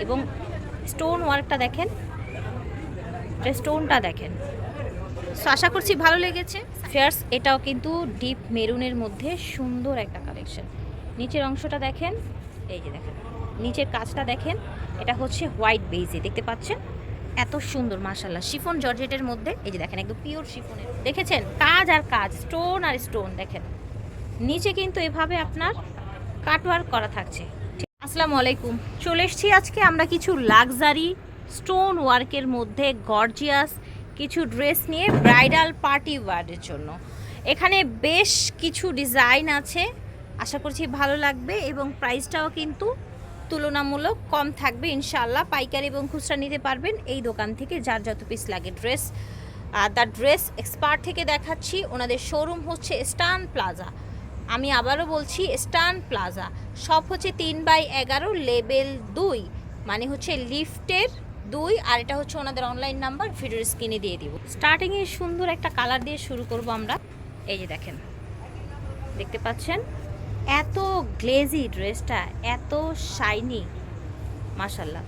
এবং স্টোন ওয়ার্কটা দেখেন। স্টোনটা দেখেন। সো আশা করছি ভালো লেগেছে। ফেয়ার্স এটাও কিন্তু ডিপ মেরুনের মধ্যে সুন্দর একটা কালেকশন নিচের অংশটা দেখেন। এই যে দেখেন। নিচের কাজটা দেখেন। এটা হচ্ছে হোয়াইট বেজে দেখতে পাচ্ছেন? এত সুন্দর মাশাল্লাহ শিফন জর্জেটের মধ্যে, এই যে দেখেন, একদম পিওর শিফনের। দেখেছেন? কাজ আর কাজ স্টোন আর স্টোন দেখেন। নিচে কিন্তু এভাবে আপনার কাটওয়ার্ক করা থাকছে। আসসালামু আলাইকুম। চলে এসেছি আজকে আমরা কিছু লাক্সারি স্টোন ওয়ার্কের মধ্যে গর্জিয়াস কিছু ড্রেস নিয়ে ব্রাইডাল পার্টি ওয়ার্ডের জন্য। এখানে বেশ কিছু ডিজাইন আছে, আশা করছি ভালো লাগবে এবং প্রাইসটাও কিন্তু তুলনামূলক কম থাকবে। ইনশাল্লাহ পাইকারি এবং খুচরা নিতে পারবেন এই দোকান থেকে, যার যত পিস লাগে ড্রেস আর দ্য ড্রেস এক্সপার্ট থেকে দেখাচ্ছি, ওনাদের শোরুম হচ্ছে স্টান প্লাজা আমি আবারও বলছি স্টান প্লাজা। সব হচ্ছে তিন বাই এগারো লেভেল দুই। মানে হচ্ছে লিফটের দুই, আর এটা হচ্ছে ওনাদের অনলাইন নাম্বার ভিডিওর স্ক্রিনে দিয়ে দিব। স্টার্টিংয়ে সুন্দর একটা কালার দিয়ে শুরু করব আমরা। এই যে দেখেন, দেখতে পাচ্ছেন? এত গ্লেজি ড্রেসটা এত শাইনি মাশাল্লাহ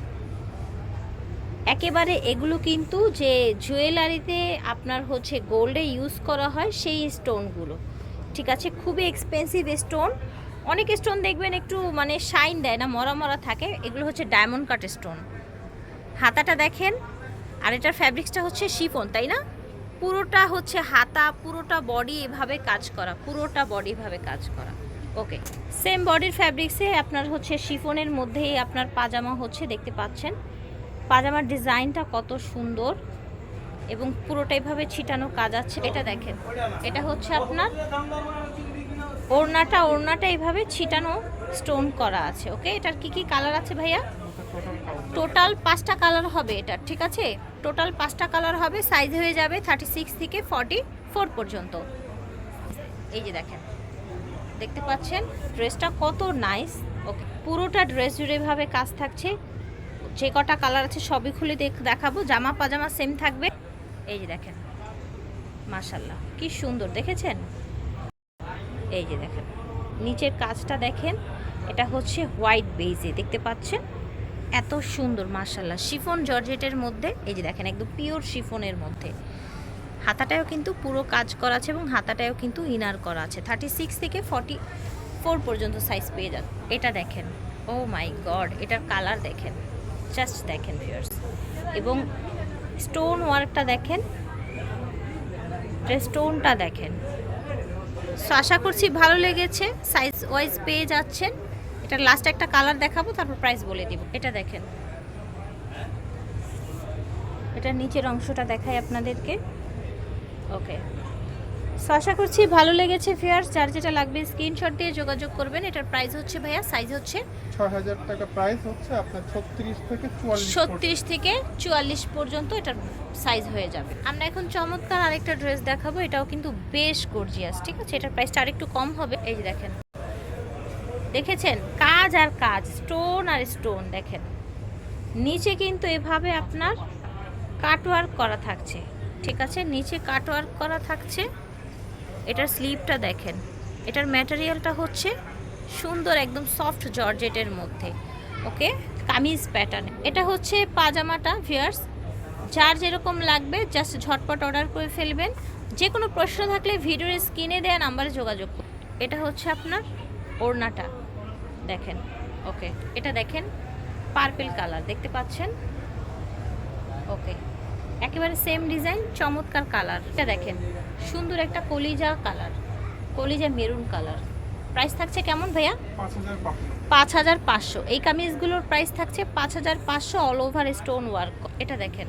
একেবারে এগুলো কিন্তু যে জুয়েলারিতে আপনার হচ্ছে গোল্ডে ইউজ করা হয়, সেই স্টোনগুলো ঠিক আছে, খুবই এক্সপেন্সিভ স্টোন অনেক স্টোন দেখবেন একটু মানে শাইন দেয় না, মরা মরা থাকে। এগুলো হচ্ছে ডায়মন্ড কাট স্টোন হাতাটা দেখেন, আর এটার ফ্যাব্রিক্সটা হচ্ছে শিফন তাই না? পুরোটা হচ্ছে হাতা, পুরোটা বডি এভাবে কাজ করা, পুরোটা বডি এভাবে কাজ করা। ওকে সেম বডির ফ্যাব্রিক্সে আপনার হচ্ছে শিফনের মধ্যেই আপনার পাজামা হচ্ছে, দেখতে পাচ্ছেন। পাজামার ডিজাইনটা কত সুন্দর। এবং পুরোটা এভাবে ছিটানো কাজ আছে। এটা দেখেন। এটা হচ্ছে আপনার ওড়নাটা ওড়নাটা এইভাবে ছিটানো স্টোন করা আছে, ওকে? এটার কি কি কালার আছে ভাইয়া? টোটাল পাঁচটা কালার হবে এটা ঠিক আছে? টোটাল পাঁচটা কালার হবে সাইজ হয়ে যাবে থার্টি সিক্স থেকে ফর্টি ফোর পর্যন্ত। এই যে দেখেন, দেখতে পাচ্ছেন? ড্রেসটা কত নাইস ওকে? পুরোটা ড্রেস জুড়ে ভাবে কাজ থাকছে। যে কটা কালার আছে সবই খুলে দেখ- দেখাবো। জামা, পাজামা সেম থাকবে। এই যে দেখেন মাশাল্লাহ কি সুন্দর, দেখেছেন? এই যে দেখেন, নিচের কাজটা দেখেন, এটা হচ্ছে হোয়াইট বেজে দেখতে পাচ্ছেন? এত সুন্দর মাশাল্লাহ শিফন জর্জেটের মধ্যে, এই যে দেখেন, একদম পিওর শিফনের মধ্যে। হাতাটাও কিন্তু পুরো কাজ করা আছে এবং হাতাটাও কিন্তু ইনার করা আছে। থার্টি সিক্স থেকে ফর্টি ফোর পর্যন্ত সাইজ পেয়ে যান। এটা দেখেন ও মাই গড এটার কালার দেখেন জাস্ট দেখেন ভিউয়ার্স এবং স্টোন ওয়ার্কটা দেখেন। স্টোনটা দেখেন। সো আশা করছি ভালো লেগেছে সাইজ ওয়াইজ পেয়ে যাচ্ছেন। এটা লাস্ট একটা কালার দেখাবো, তারপর প্রাইস বলে দিব। এটা দেখেন। এটা নিচের অংশটা দেখাই আপনাদেরকে। ওকে সো আশা করছি ভালো লেগেছে ফেয়ার যার যেটা লাগবে স্ক্রিনশট দিয়ে যোগাযোগ করবেন। এটার প্রাইস হচ্ছে ভাইয়া সাইজ হচ্ছে ছয় হাজার টাকা প্রাইস হচ্ছে আপনার ছত্রিশ থেকে চুয়াল্লিশ ছত্রিশ থেকে চুয়াল্লিশ পর্যন্ত এটার সাইজ হয়ে যাবে। আমরা এখন চমৎকার আরেকটা ড্রেস দেখাবো। এটাও কিন্তু বেশ গর্জিয়াস ঠিক আছে? এটার প্রাইসটা আরেকটু কম হবে। এই যে দেখেন। দেখেছেন? কাজ আর কাজ স্টোন আর স্টোন দেখেন। নিচে কিন্তু এভাবে আপনার কাটওয়ার্ক করা থাকছে ঠিক আছে? নিচে কাটওয়ার্ক করা থাকছে। এটার স্লিপটা দেখেন। এটার ম্যাটেরিয়ালটা হচ্ছে সুন্দর একদম সফট জর্জেটের মধ্যে, ওকে? কামিজ প্যাটার্ন এটা হচ্ছে পাজামাটা ভিয়ার্স যার যেরকম লাগবে জাস্ট ঝটপট অর্ডার করে ফেলবেন। যে কোনো প্রশ্ন থাকলে ভিডিওর স্ক্রিনে দেওয়া নাম্বারে যোগাযোগ করুন। এটা হচ্ছে আপনার ওড়নাটা, দেখেন, ওকে? এটা দেখেন পার্পেল কালার দেখতে পাচ্ছেন? ওকে। একেবারে সেম ডিজাইন চমৎকার কালার এটা দেখেন সুন্দর একটা কলিজা কালার কলিজা মেরুন কালার প্রাইস থাকছে কেমন ভাইয়া? পাঁচ হাজার পাঁচশো। এই কামিজগুলোর প্রাইস থাকছে পাঁচ হাজার পাঁচশো অল ওভার স্টোন ওয়ার্ক এটা দেখেন।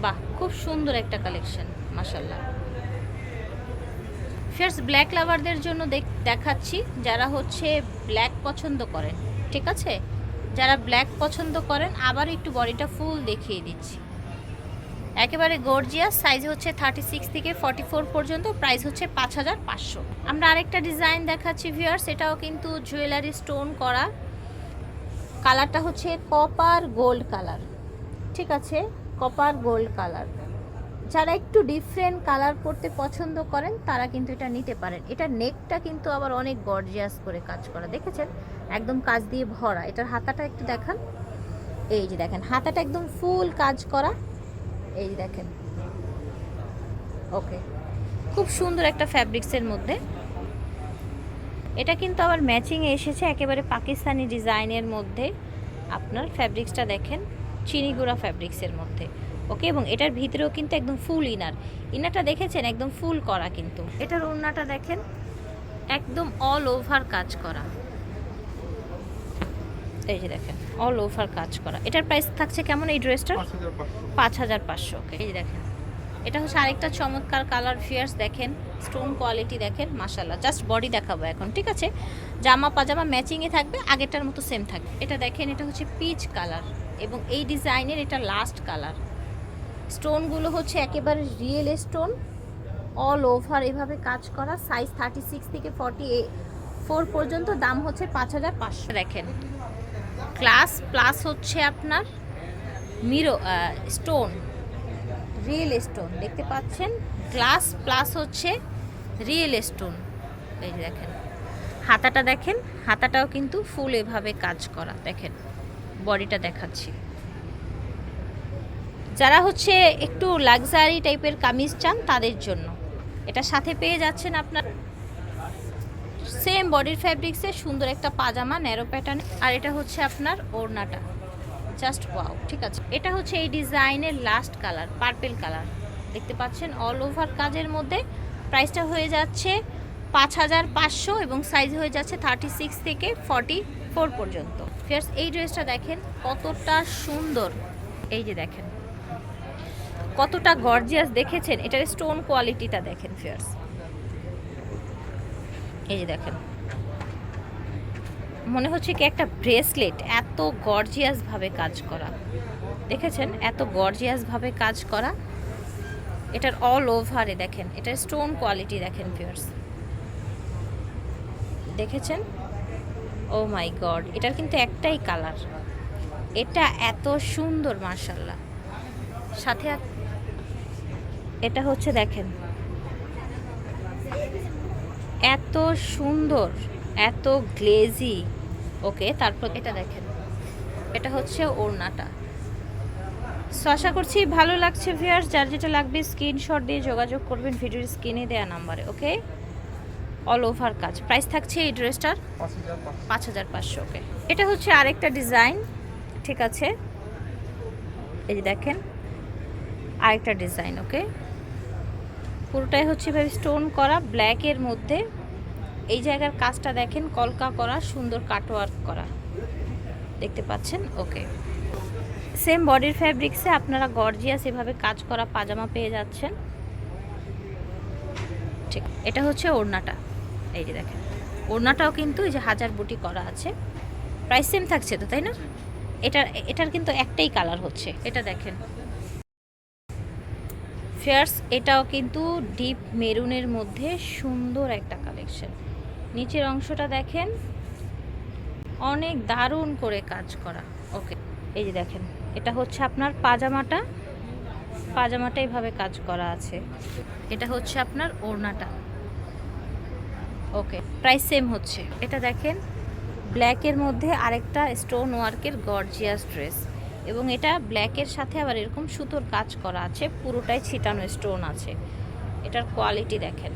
বাহ খুব সুন্দর একটা কালেকশন মাসাল্লাহ ফার্স্ট ব্ল্যাক লাভারদের জন্য দেখ- দেখাচ্ছি যারা হচ্ছে ব্ল্যাক পছন্দ করেন ঠিক আছে? যারা ব্ল্যাক পছন্দ করেন আবার একটু বডিটা ফুল দেখিয়ে দিচ্ছি। একেবারে গর্জিয়াস সাইজ হচ্ছে থার্টি সিক্স থেকে ফর্টি ফোর পর্যন্ত প্রাইস হচ্ছে পাঁচ হাজার পাঁচশো। আমরা আরেকটা ডিজাইন দেখাচ্ছি ভিউয়ার সেটাও কিন্তু জুয়েলারি স্টোন করা। কালারটা হচ্ছে কপার গোল্ড কালার ঠিক আছে কপার গোল্ড কালার যারা একটু ডিফারেন্ট কালার পরতে পছন্দ করেন, তারা কিন্তু এটা নিতে পারেন। এটা নেকটা কিন্তু আবার অনেক গর্জিয়াস করে কাজ করা। দেখেছেন? একদম কাজ দিয়ে ভরা। এটার হাতাটা একটু দেখান। এই যে দেখেন, হাতাটা একদম ফুল কাজ করা। এই যে দেখেন। ওকে খুব সুন্দর একটা ফ্যাব্রিক্সের মধ্যে। এটা কিন্তু আবার ম্যাচিংয়ে এসেছে একেবারে পাকিস্তানি ডিজাইনের মধ্যে। আপনার ফ্যাব্রিক্সটা দেখেন, চিনিগুড়া ফ্যাব্রিক্সের মধ্যে। ওকে? এবং এটার ভিতরেও কিন্তু একদম ফুল ইনার ইনারটা দেখেছেন? একদম ফুল করা কিন্তু। এটার ওড়নাটা দেখেন? একদম অল ওভার কাজ করা। এই যে দেখেন অল ওভার কাজ করা। এটার প্রাইস থাকছে কেমন এই ড্রেসটার পাঁচ হাজার পাঁচশো। পাঁচশো এই দেখেন। এটা হচ্ছে আরেকটা চমৎকার কালার ফিয়ার্স দেখেন। স্টোন কোয়ালিটি দেখেন মাসাল্লাহ জাস্ট বডি দেখাবো এখন, ঠিক আছে? জামা, পাজামা ম্যাচিংয়ে থাকবে, আগেরটার মতো সেম থাকবে। এটা দেখেন, এটা হচ্ছে পিচ কালার এবং এই ডিজাইনের এটা লাস্ট কালার স্টোনগুলো হচ্ছে একেবারে রিয়েল স্টোন অল ওভার এভাবে কাজ করা সাইজ থার্টি সিক্স থেকে ফর্টি ফোর পর্যন্ত দাম হচ্ছে পাঁচ হাজার পাঁচশো। দেখেন ক্লাস প্লাস হচ্ছে আপনার মিরো স্টোন রিয়েল স্টোন দেখতে পাচ্ছেন? গ্লাস প্লাস হচ্ছে রিয়েল স্টোন এই যে দেখেন, হাতাটা দেখেন, হাতাটাও কিন্তু ফুল এভাবে কাজ করা। দেখেন বডিটা দেখাচ্ছি। যারা হচ্ছে একটু লাক্সারি টাইপের কামিজ চান তাদের জন্য। এটা সাথে পেয়ে যাচ্ছেন আপনার সেম বডির ফ্যাব্রিক্সে সুন্দর একটা পাজামা ন্যারো প্যাটার্ন আর এটা হচ্ছে আপনার ওড়নাটা। জাস্ট ওয়াও ঠিক আছে। এটা হচ্ছে এই ডিজাইনের লাস্ট কালার পার্পেল কালার দেখতে পাচ্ছেন অল ওভার কাজের মধ্যে। প্রাইসটা হয়ে যাচ্ছে পাঁচ হাজার পাঁচশো এবং সাইজ হয়ে যাচ্ছে থার্টি সিক্স থেকে ফর্টি ফোর পর্যন্ত। ফিয়ার্স এই ড্রেসটা দেখেন কতটা সুন্দর। এই যে দেখেন। কতটা গর্জিয়াস দেখেছেন, এটার স্টোন কোয়ালিটিটা দেখেন ফিয়ার্স এই যে দেখেন। মনে হচ্ছে কি একটা ব্রেসলেট, এত গর্জিয়াস ভাবে কাজ করা। দেখেছেন? এত গর্জিয়াস ভাবে কাজ করা। এটার অল ওভারে দেখেন, এটার স্টোন কোয়ালিটি দেখেন পিয়ার্স দেখেছেন? ও মাই গড এটার কিন্তু একটাই কালার এটা এত সুন্দর মার্শাল্লাহ সাথে এটা হচ্ছে দেখেন। এত সুন্দর, এত গ্লেজি ওকে, তারপর এটা দেখেন। এটা হচ্ছে ওড়নাটা। সো আশা করছি ভালো লাগছে ভিয়ার্স যার যেটা লাগবে স্ক্রিনশট দিয়ে যোগাযোগ করবেন ভিডিওর স্ক্রিনে দেওয়া নাম্বারে, ওকে? অল ওভার কাজ। প্রাইস থাকছে এই ড্রেসটার পাঁচ হাজার পাঁচশো পাঁচ ওকে। এটা হচ্ছে আরেকটা ডিজাইন ঠিক আছে? এই দেখেন, আরেকটা ডিজাইন ওকে? পুরোটাই হচ্ছে এভাবে স্টোন করা ব্ল্যাকের মধ্যে। এই জায়গার কাজটা দেখেন, কলকা করা, সুন্দর কাটওয়ার্ক করা। দেখতে পাচ্ছেন? ওকে সেম বডির ফ্যাব্রিক্সে আপনারা গর্জিয়াস এভাবে কাজ করা পাজামা পেয়ে যাচ্ছেন। ঠিক, এটা হচ্ছে ওড়নাটা। এই যে দেখেন, ওড়নাটাও কিন্তু এই যে হাজার বুটি করা আছে। প্রাইস সেম থাকছে তো, তাই না? এটা এটার কিন্তু একটাই কালার হচ্ছে। এটা দেখেন। ফেয়ার্স, এটাও কিন্তু ডিপ মেরুনের মধ্যে সুন্দর একটা কালেকশন। নিচের অংশটা দেখেন। অনেক দারুণ করে কাজ করা। ওকে, এই যে দেখেন, এটা হচ্ছে আপনার পাজামাটা। পাজামাটা এইভাবে কাজ করা আছে। এটা হচ্ছে আপনার ওড়নাটা। ওকে, প্রাইস সেম হচ্ছে। এটা দেখেন, ব্ল্যাকের মধ্যে আরেকটা স্টোন ওয়ার্কের গর্জিয়াস ড্রেস। এবং এটা ব্ল্যাকের সাথে আবার এরকম সুতোর কাজ করা আছে, পুরোটাই ছিটানো স্টোন আছে। এটার কোয়ালিটি দেখেন।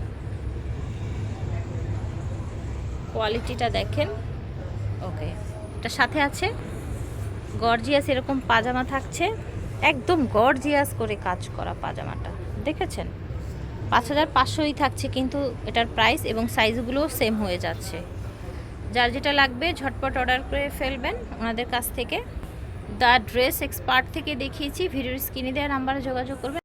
কোয়ালিটিটা দেখেন। ওকে এটার সাথে আছে। গর্জিয়াস এরকম পাজামা থাকছে। একদম গর্জিয়াস করে কাজ করা পাজামাটা। দেখেছেন? পাঁচ হাজার পাঁচশোই থাকছে কিন্তু এটার প্রাইস এবং সাইজগুলোও সেম হয়ে যাচ্ছে। যার যেটা লাগবে ঝটপট অর্ডার করে ফেলবেন ওনাদের কাছ থেকে। দ্য ড্রেস এক্সপার্ট থেকে দেখিয়েছি ভিডিওর স্ক্রিনে দেওয়া নাম্বারে যোগাযোগ করবেন।